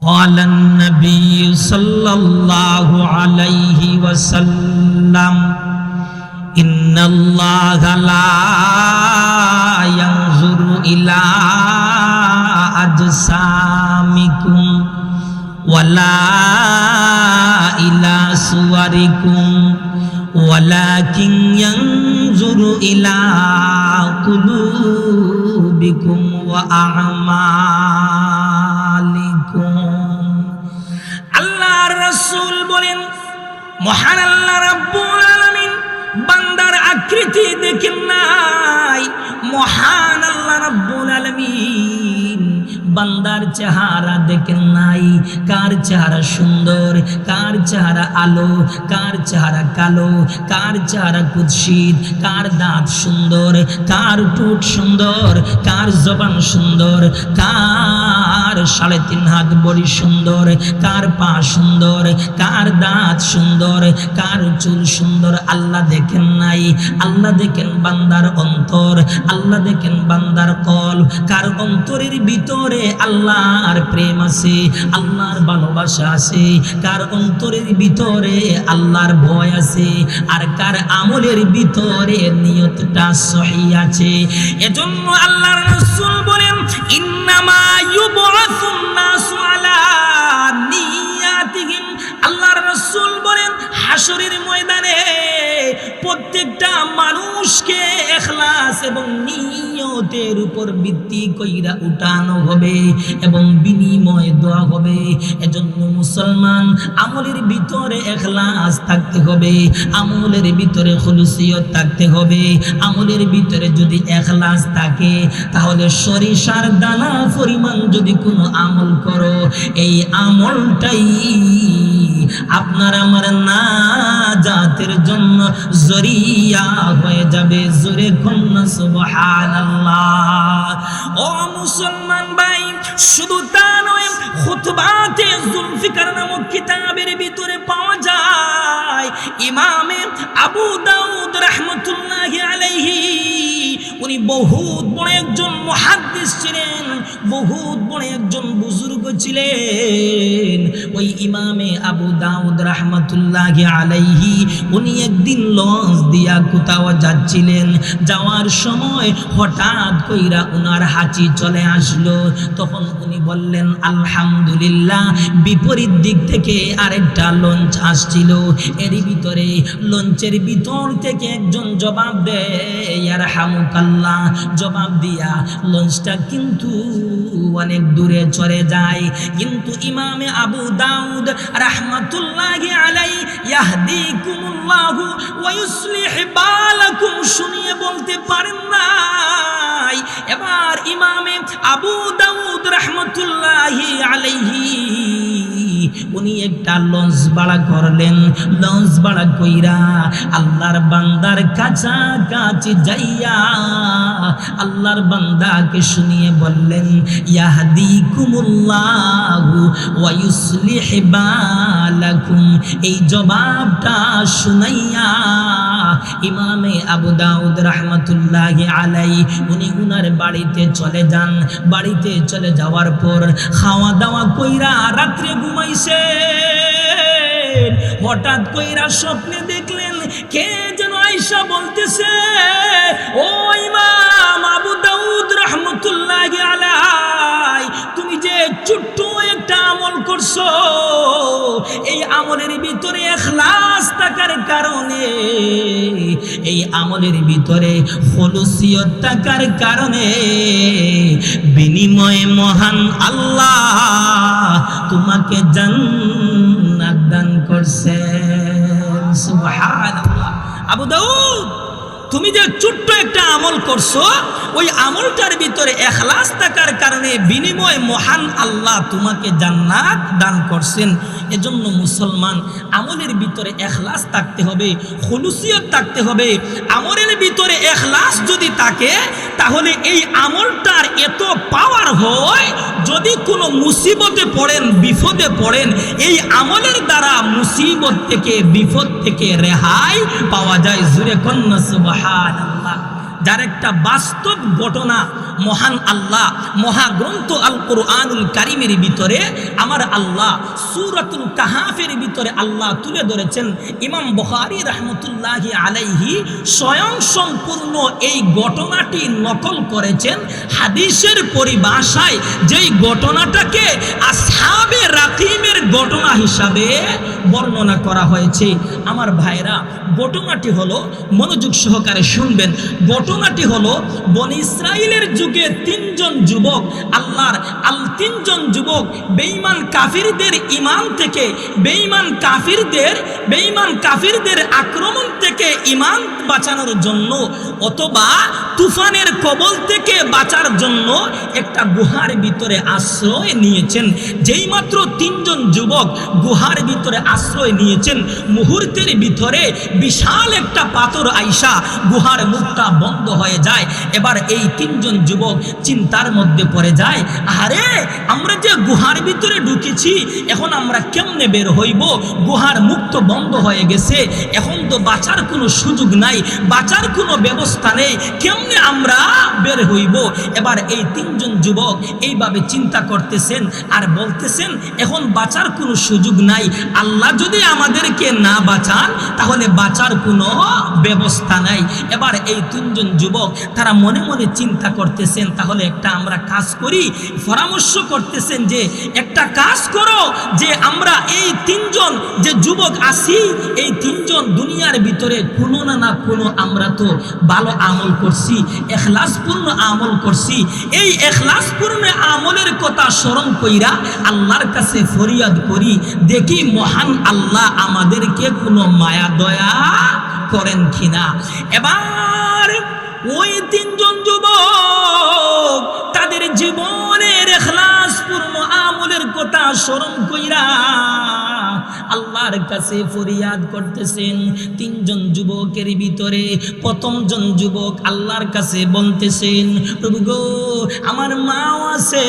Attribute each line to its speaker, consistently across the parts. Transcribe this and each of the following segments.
Speaker 1: قال النبي صلى الله عليه وسلم إن الله لا ينظر إلى أجسامكم ولا إلى صوركم ولكن ينظر إلى قلوبكم وأعمالكم. মহান আল্লাহ রাব্বুল আলামিন বান্দার আকৃতি দেখেন নাই। মহান আল্লাহ রাব্বুল আলামিন। বান্দার চেহারা দেখেন নাই। কার চেহারা সুন্দর, কার চেহারা আলো, কার চেহারা কালো, কার চেহারা কুৎসিত, কার দাঁত সুন্দর, কার টুট সুন্দর, কার জবান সুন্দর, কার সাড়ে তিন হাত বড়ি সুন্দর, কার পা সুন্দর, কার দাঁত সুন্দর, কার চুল সুন্দর আল্লাহ দেখেন নাই। আল্লাহ দেখেন বান্দার অন্তর, আল্লাহ দেখেন বান্দার কল। কার অন্তরের ভিতরে আল্লাহর প্রেম আছে, আল্লাহর ভালোবাসা আছে, কার অন্তরের ভিতরে আল্লাহর ভয় আছে, আর কার আমলের ভিতরে নিয়তটা সহি আছে। এজন্য আল্লাহর রাসূল বলেন, ইন্নামা ইউবআসুন নাসু আলা নিয়াতিহিম। আল্লাহর রাসূল বলেন হাসরের ময়দানে প্রত্যেকটা মানুষকে এখলাস এবং নিয়তের উপর ভিত্তি কইরা উঠানো হবে এবং বিনিময় হবে। এজন্য মুসলমান আমলের ভিতরে এখলাস থাকতে হবে, আমলের ভিতরে খুলুসিয়ত থাকতে হবে। আমলের ভিতরে যদি এখলাস থাকে, তাহলে সরিষার দানা পরিমাণ যদি কোনো আমল করো, এই আমলটাই আপনার আমার না জাতের জন্য জরিয়া হয়ে যাবে। জোরে কন্যা সুবহানাল্লাহ। ও মুসলমান ভাই, শুধু তা নয় খুতবাতে জুলফিকার নামক কিতাবের ভিতরে পাওয়া যায়। ইমামে আবু দাউদ রহমতুল্লাহ আলাইহি উনি বহুত বড় একজন মুহাদ্দিস ছিলেন, বহুত বড় একজন বুজুর্গ ছিলেন। ওই ইমামে আবু দাউদ রাহমাতুল্লাহি আলাইহি উনি একদিন লঞ্চ দিয়া কোথাও যাচ্ছিলেন। যাওয়ার সময় হঠাৎ কইরা উনার হাঁচি চলে আসলো। তখন উনি বললেন, আলহামদুলিল্লাহ। বিপরীত দিক থেকে আরেকটা লঞ্চ আসছিল। এর ভিতরে লঞ্চের ভিতর থেকে একজন জবাব দেয় আর হামুকাল্লাহ জবাব দিয়া লঞ্চটা কিন্তু অনেক দূরে চলে যায়। কিন্তু ইমামে আবু দাউদ রাহমাতুল্লাহি আলাই ইয়াহদিকুমুল্লাহু ওয়া ইউসলিহ বালাকুম শুনিয়ে বলতে পারেন নাই। এবার ইমামে আবু দাউদ রাহমাতুল্লাহি আলাইহি উনি একটা লঞ্চ ভাড়া করলেন। লঞ্চ ভাড়া কইরা আল্লাহর বান্দার কাছাকাছি যাইয়া আল্লাহর বান্দাকে শুনিয়ে বললেন, ইয়াহদিকুমুল্লাহু ওয়া ইউসলিহ বালাকুম। এই জবাবটা শুনাইয়া ইমামে আবু দাউদ রাহমাতুল্লাহি আলাই উনি উনার বাড়িতে চলে যান। বাড়িতে চলে যাওয়ার পর খাওয়া দাওয়া কইরা রাত্রে ঘুমাইছে। হঠাৎ কইরা স্বপ্নে দেখলেন কে যেন আইসা বলতেছে ও ইমাম আবু দাউদ আমলের ভিতরে এখলাস থাকার কারণে, এই আমলের ভিতরে হলুসিয়ত থাকার কারণে বিনিময়ে মহান আল্লাহ তোমাকে জান্নাত দান সুবহানাল্লাহ। আবু দাউদ, তুমি যে ছোট্ট একটা আমল করছ, ওই আমলটার ভিতরে এখলাস থাকার কারণে বিনিময় মহান আল্লাহ তোমাকে জান্নাত দান করছেন। এজন্য মুসলমান আমলের ভিতরে এখলাস থাকতে হবে হলুসিয়ত থাকতে হবে। আমলের ভিতরে এখলাস যদি থাকে, তাহলে এই আমলটার এত পাওয়ার হয়, যদি কোনো মুসিবতে পড়েন, বিপদে পড়েন, এই আমলের দ্বারা মুসিবত থেকে, বিপদ থেকে রেহাই পাওয়া যায়। জুরে কন্যা সুবহানাল্লাহ। যার একটা বাস্তব ঘটনা মহান আল্লাহ, মহাগ্রন্থ আল কোরআনুল কারিমের ভিতরে আমার আল্লাহ, সুরাতুল কাহাফের ভিতরে আল্লাহ তুলে ধরেছেন। ইমাম বহারি রহমতুল্লাহ আলাইহি স্বয়ং সম্পূর্ণ এই ঘটনাটি নকল করেছেন। হাদিসের পরিভাষায় যেই ঘটনাটাকে রাকিমের ঘটনা হিসাবে বর্ণনা করা হয়েছে। আমার ভাইরা, ঘটনাটি হলো, মনোযোগ সহকারে শুনবেন। ঘটনাটি হলো, বন ইসরায়েলের যুগে তিনজন যুবক, আল্লাহর আল তিনজন যুবক, বেঈমান কাফিরদের ইমান থেকে, বেঈমান কাফিরদের বেঈমান কাফিরদের আক্রমণ থেকে ইমান বাঁচানোর জন্য অথবা তুফানের কবল থেকে বাঁচার জন্য একটা গুহার ভিতরে আশ্রয় নিয়েছেন। যেই মাত্র তিনজন যুবক গুহার ভিতরে আশ্রয় নিয়েছেন। মুহূর্তের ভিতরে বিশাল একটা পাথর আইসা গুহার মুখটা বন্ধ হয়ে যায়। এবার এই তিনজন যুবক চিন্তার মধ্যে পড়ে যায় আরে আমরা যে গুহার ভিতরে ঢুকেছি, এখন আমরা কেমনে বের হইব? গুহার মুখ তো বন্ধ হয়ে গেছে, এখন তো বাঁচার কোনো সুযোগ নাই, বাঁচার কোনো ব্যবস্থা নেই, কেমনে আমরা বের হইব? এবার এই তিনজন যুবক এইভাবে চিন্তা করতেছেন আর বলতেছেন, এখন বাঁচার কোনো সুযোগ নাই। আল্লাহ যদি আমাদেরকে না বাঁচান, তাহলে বাঁচার কোনো ব্যবস্থা নাই। এবার এই তিনজন যুবক, তারা মনে মনে চিন্তা করতেছেন, তাহলে একটা আমরা কাজ করি, পরামর্শ করতেছেন যে, একটা কাজ করো যে আমরা এই তিনজন যে যুবক আছি, এই তিনজন দুনিয়ার ভিতরে কোনো না না কোনো আমরা তো ভালো আমল করছি, এখলাসপূর্ণ আমল করছি। এই এখলাসপূর্ণ আমলের কথা স্মরণ কইরা আল্লাহর কাছে ফরিয়াদ করি। দেখি মহান আল্লাহ আমাদেরকে কোনো মায়া, দয়া করেন কিনা। এবার ওই তিনজন যুবক তাদের জীবনের এখলাসপূর্ণ আমলের কথা স্মরণ কইরা আল্লাহর কাছে ফরিয়াদ করতেছেন। তিনজন যুবকের ভিতরে প্রথমজন যুবক আল্লাহর কাছে বলতেছেন, প্রভু গো, আমার মাও আছে,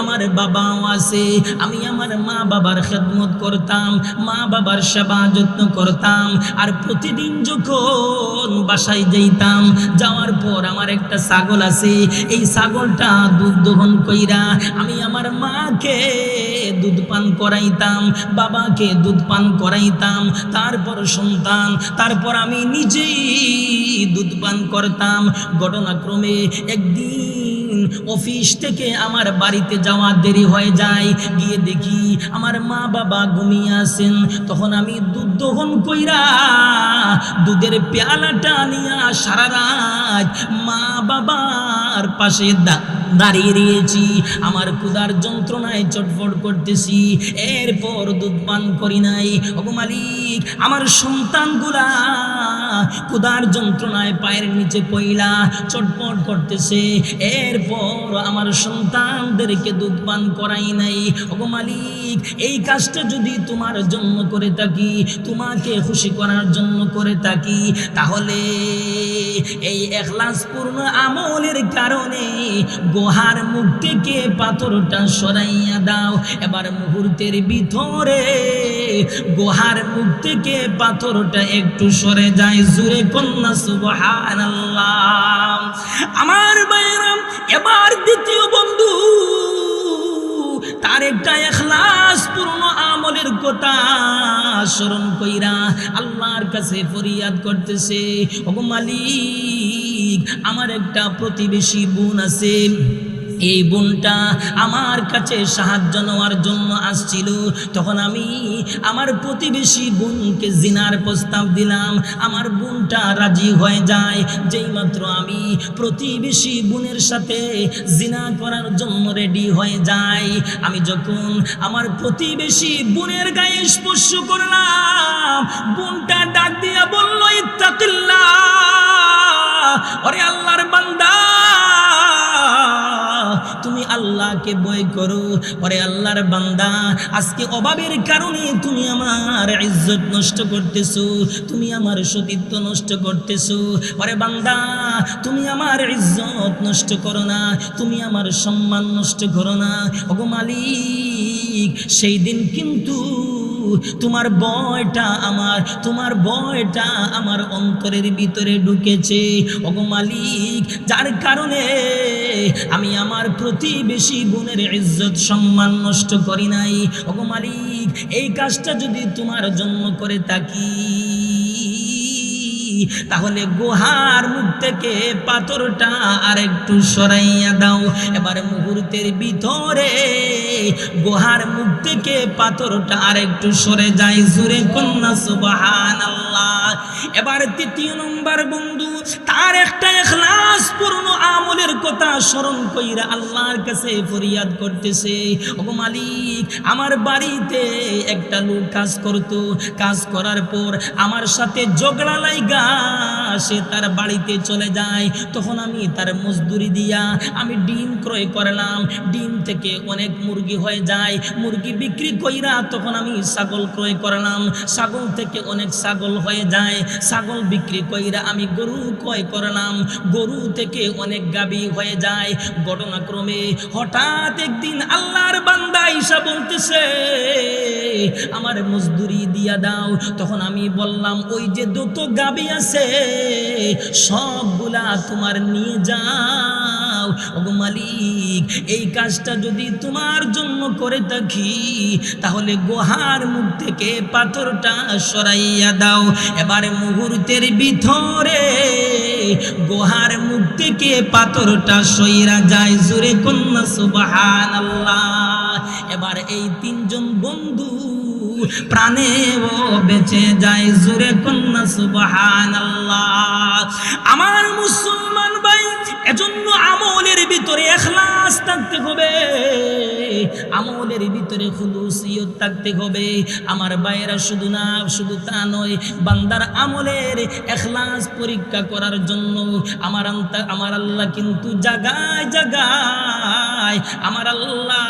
Speaker 1: আমার বাবাও আছে, আমি আমার মা বাবার খেদমত করতাম মা বাবার সেবা যত্ন করতাম, আর প্রতিদিন যখন বাসায় যাইতাম, যাওয়ার পর আমার একটা ছাগল আছে, এই ছাগলটা দুধ দহন কইরা আমি আমার মাকে দুধ পান করাইতাম, বাবাকে দুধ পান করাইতাম, তারপর সন্তান, তারপর আমি নিজেই দুধ পান করতাম। ঘটনাক্রমে একদিন অফিস থেকে আমার বাড়িতে যাওয়া দেরি হয়ে যায়। গিয়ে দেখি আমার মা বাবা ঘুমিয়ে আছেন। তখন আমি দুধ দহন কইরা দুধের পেয়ালাটা নিয়া সারা রাত মা বাবার পাশে দা দাঁড়িয়ে রয়েছি। আমার ক্ষুদার যন্ত্রণায় চটফট করতেছি। এরপর দুধ পান করি নাই। ওগো মালিক, আমার সন্তানগুলা ক্ষুদার যন্ত্রণায় পায়ের নিচে পইলা চটপট করতেছে। এরপর আমার সন্তানদেরকে দুধ পান করাই নাই। ওগো মালিক, এই কাজটা যদি তোমার জন্য করে থাকি, তোমাকে খুশি করার জন্য করে থাকি, তাহলে এই এখলাসপূর্ণ আমলের কারণে গোহার মুখ থেকে পাথরটা সরাইয়া দাও। এবার মুহূর্তের ভিতরে গোহার মুখ থেকে পাথরটা একটু সরে যায়। জুরে কন্যা সুবহান আমার বাইরাম এবার দ্বিতীয় বন্ধু, তার একটা এখলাস পূর্ণ আমলের কথা স্মরণ কইরা আল্লাহর কাছে ফরিয়াদ করতেছে, ওগো মালিক আমার একটা প্রতিবেশী বোন আছে। এই বোনটা আমার কাছে সাহায্য নেওয়ার জন্য আসছিল। তখন আমি আমার প্রতিবেশী বোনকে জিনার প্রস্তাব দিলাম। আমার বোনটা রাজি হয়ে যায়। যেই মাত্র আমি প্রতিবেশী বোনের সাথে জিনা করার জন্য রেডি হয়ে যাই। আমি যখন আমার প্রতিবেশী বোনের গায়ে স্পর্শ করলাম, বোনটা ডাক দিয়া বলল, ইত্তাকিল্লাহ! ওরে আল্লাহর বান্দা, তুমি আল্লাহকে বই করো। ওরে আল্লাহর বান্দা, আজকে অভাবের কারণে তুমি আমার ইজ্জত নষ্ট করতেছো, তুমি আমার সতীত্ব নষ্ট করতেছো। ওরে বান্দা, তুমি আমার ইজ্জত নষ্ট করো না, তুমি আমার সম্মান নষ্ট করো না। ওগো মালিক, সেই দিন কিন্তু তোমার বয়টা আমার, তোমার বয়টা আমার অন্তরের ভিতরে ঢুকেছে। ওগো মালিক, যার কারণে আমি আমার প্রতিবেশী বোনের ইজ্জত, সম্মান নষ্ট করি নাই। ওগো মালিক, এই কাজটা যদি তোমার জন্য করে থাকি তাহলে গুহার মুখ থেকে পাথরটা আর একটু সরাইয়া দাও। এবার মুহূর্তের ভিতরে গুহার মুখ থেকে পাথরটা আর একটু সরে যায়। জুরে কন্যা সুবাহান এবার তৃতীয় নম্বর বন্ধু তার একটা এখলাস পূর্ণ আমলের কথা স্মরণ কইরা আল্লাহর কাছে ফরিয়াদ করতেছে, ওগো মালিক, আমার বাড়িতে একটা লোক কাজ করতো। কাজ করার পর আমার সাথে ঝগড়া লাইগা, সে তার বাড়িতে চলে যায়। তখন আমি তার মজদুরি দিয়া আমি ডিম ক্রয় করলাম। ডিম থেকে অনেক মুরগি হয়ে যায়। মুরগি বিক্রি কইরা তখন আমি ছাগল ক্রয় করলাম। ছাগল থেকে অনেক ছাগল হয়ে যায়। ছাগল বিক্রি কইরা আমি গরু ক্রয় করলাম। গরু থেকে অনেক গাবি হয়ে যায়। ঘটনাক্রমে হঠাৎ একদিন আল্লাহর বান্দা ঈশা বলতেছে, আমার মজদুরি দিয়া দাও। তখন আমি বললাম, ওই যে দুটো গাবি আছে, সবগুলা তোমার নিয়ে যাও। ওগো মালিক, এই কাজটা যদি তোমার জন্য করে থাকি, তাহলে গোহার মুখ থেকে পাথরটা সরাইয়া দাও। এবারে মুহূর্তের ভিতরে গোহার মুখ থেকে পাথরটা সইরা যায়। জুরে কন্যা সুবাহান এবার এই তিনজন বন্ধু প্রাণে ও বেঁচে যায়। জুরে কন্যা সুবাহান আমার মুসলমান ভাই, এজন্য আমলের ভিতরে এখলাস থাকতে হবে। আমলের ভিতরে খুলুসিয়ত থাকতে হবে। আমার বাইরা শুধু না, শুধু তা নয়, বান্দার আমলের এখলাস পরীক্ষা করার জন্য আমার আমার আল্লাহ কিন্তু জাগায় জাগায় আমার আল্লাহ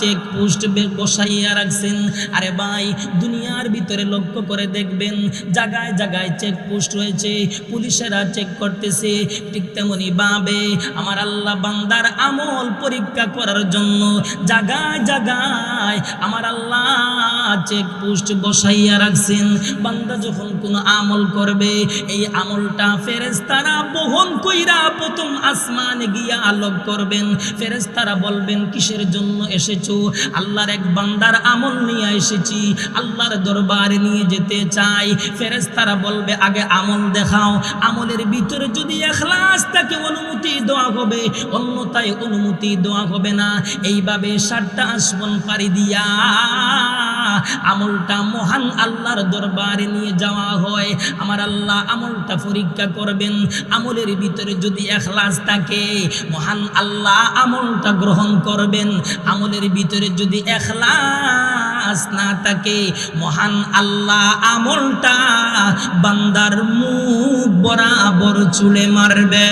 Speaker 1: চেক পোস্ট বসাইয়া রাখছেন। আরে ভাই, দুনিয়ার ভিতরে লক্ষ্য করে দেখবেন, জাগায় জাগায় চেক পোস্ট রয়েছে, পুলিশেরা চেক করতেছে, ঠিক তেমনি ভাবে আমার আল্লাহ বান্দার আমল পরীক্ষা করার জন্য জাগায় জাগায় আমার আল্লাহ চেক পোস্ট বসাইয়া রাখছেন। বান্দা যখন কোনো আমল করবে, এই আমলটা ফেরেস্তারা বহন কইরা প্রথম আসমানে গিয়া আলোক করবেন। ফেরেস্তারা বলবেন, কিসের জন্য এসেছ? আল্লাহর এক বান্দার আমল নিয়ে এসেছি। আল্লাহর দরবারে নিয়ে যেতে চাই। ফেরেস্তারা বলবে, আগে আমল দেখাও। আমলের ভিতরে যদি এখলাস তাকে অনুমতি দেওয়া হবে, অন্যতায় অনুমতি দেওয়া হবে না। এইভাবে সাতটা আসবন পারি দিয়া আমলটা মহান আল্লাহর দরবারে নিয়ে যাওয়া হয়। আমার আল্লাহ আমলটা পরীক্ষা করবেন। আমলের ভিতরে যদি এখলাস থাকে, মহান আল্লাহ আমলটা গ্রহণ করবেন। আমলের ভিতরে যদি এখলাস না থাকে, মহান আল্লাহ আমলটা বান্দার মুখ বরাবর চুলে মারবে।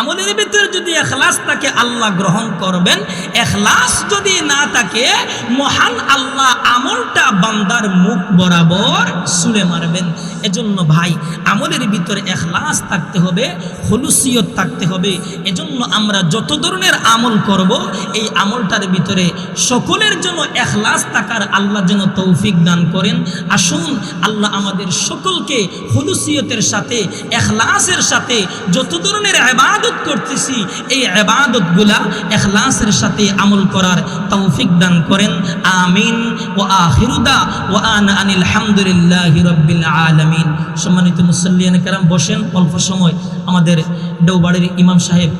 Speaker 1: আমলের ভিতরে যদি এখলাস তাকে আল্লাহ গ্রহণ করবেন। এখলাস যদি না থাকে, মহান আল্লাহ আমলটা বান্দার মুখ বরাবর সুরে মারবেন। এজন্য ভাই আমলের ভিতরে এখলাস থাকতে হবে হলুসিয়ত থাকতে হবে। এজন্য আমরা যত ধরনের আমল করব, এই আমলটার ভিতরে সকলের জন্য এখলাস থাকার আল্লাহ যেন তৌফিক দান করেন। আসুন, আল্লাহ আমাদের সকলকে হলুসিয়তের সাথে, এখলাসের সাথে, যত ধরনের আবাদত করতেছি, এই আবাদতগুলা এখলাসের সাথে আমল করার তৌফিক দান করেন। আমিন। ও আখিরুদা ও আন আনিল হামদুলিল্লাহ রব্বিল আলামিন। সম্মানিত মুসল্লিয়ান কেরাম, বসেন। অল্প সময় আমাদের ডৌবাড়ির ইমাম সাহেব